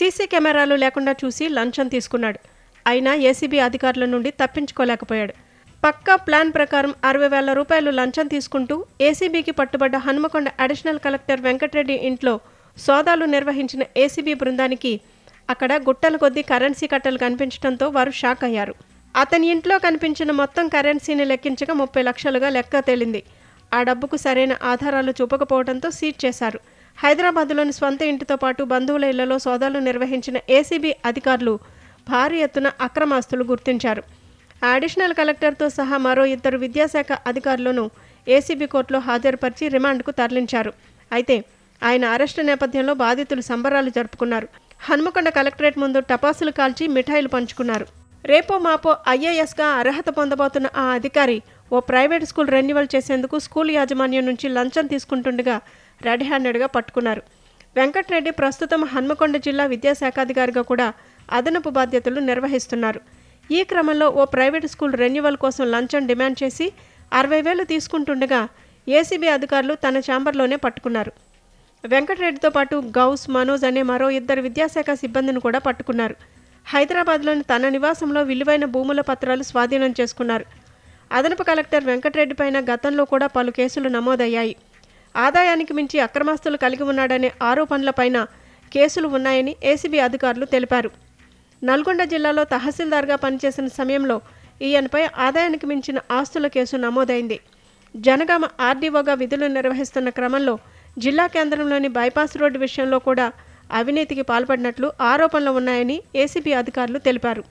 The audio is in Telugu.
సీసీ కెమెరాలు లేకుండా చూసి లంచం తీసుకున్నాడు. అయినా ఏసీబీ అధికారుల నుండి తప్పించుకోలేకపోయాడు. పక్కా ప్లాన్ ప్రకారం అరవై వేల రూపాయలు లంచం తీసుకుంటూ ఏసీబీకి పట్టుబడ్డ హనుమకొండ అడిషనల్ కలెక్టర్ వెంకటరెడ్డి ఇంట్లో సోదాలు నిర్వహించిన ఏసీబీ బృందానికి అక్కడ గుట్టల కొద్దీ కరెన్సీ కట్టలు కనిపించడంతో వారు షాక్ అయ్యారు. అతని ఇంట్లో కనిపించిన మొత్తం కరెన్సీని లెక్కించగా ముప్పై లక్షలుగా లెక్క తేలింది. ఆ డబ్బుకు సరైన ఆధారాలు చూపకపోవడంతో సీజ్ చేశారు. హైదరాబాద్లోని స్వంత ఇంటితో పాటు బంధువుల ఇళ్ళలో సోదాలు నిర్వహించిన ఏసీబీ అధికారులు భారీ ఎత్తున అక్రమాస్తులు గుర్తించారు. అడిషనల్ కలెక్టర్తో సహా మరో ఇద్దరు విద్యాశాఖ అధికారులను ఏసీబీ కోర్టులో హాజరుపరిచి రిమాండ్కు తరలించారు. అయితే ఆయన అరెస్టు నేపథ్యంలో బాధితులు సంబరాలు జరుపుకున్నారు. హన్మకొండ కలెక్టరేట్ ముందు టపాసులు కాల్చి మిఠాయిలు పంచుకున్నారు. రేపో మాపో ఐఏఎస్గా అర్హత పొందబోతున్న ఆ అధికారి ఓ ప్రైవేట్ స్కూల్ రెన్యువల్ చేసేందుకు స్కూల్ యాజమాన్యం నుంచి లంచం తీసుకుంటుండగా రెడ్ హ్యాండెడ్గా పట్టుకున్నారు. వెంకట్రెడ్డి ప్రస్తుతం హన్మకొండ జిల్లా విద్యాశాఖాధికారిగా కూడా అదనపు బాధ్యతలు నిర్వహిస్తున్నారు. ఈ క్రమంలో ఓ ప్రైవేట్ స్కూల్ రెన్యువల్ కోసం లంచం డిమాండ్ చేసి అరవై వేలు తీసుకుంటుండగా ఏసీబీ అధికారులు తన ఛాంబర్లోనే పట్టుకున్నారు. వెంకటరెడ్డితో పాటు గౌస్ మనోజ్ అనే మరో ఇద్దరు విద్యాశాఖ సిబ్బందిని కూడా పట్టుకున్నారు. హైదరాబాద్లోని తన నివాసంలో విలువైన భూముల పత్రాలు స్వాధీనం చేసుకున్నారు. అదనపు కలెక్టర్ వెంకటరెడ్డి పైన గతంలో కూడా పలు కేసులు నమోదయ్యాయి. ఆదాయానికి మించి అక్రమాస్తులు కలిగి ఉన్నాడనే ఆరోపణలపైన కేసులు ఉన్నాయని ఏసీబీ అధికారులు తెలిపారు. నల్గొండ జిల్లాలో తహసీల్దార్గా పనిచేసిన సమయంలో ఈయనపై ఆదాయానికి మించిన ఆస్తుల కేసు నమోదైంది. జనగామ ఆర్డీఓగా విధులు నిర్వహిస్తున్న క్రమంలో జిల్లా కేంద్రంలోని బైపాస్ రోడ్డు విషయంలో కూడా అవినీతికి పాల్పడినట్లు ఆరోపణలు ఉన్నాయని ఏసీబీ అధికారులు తెలిపారు.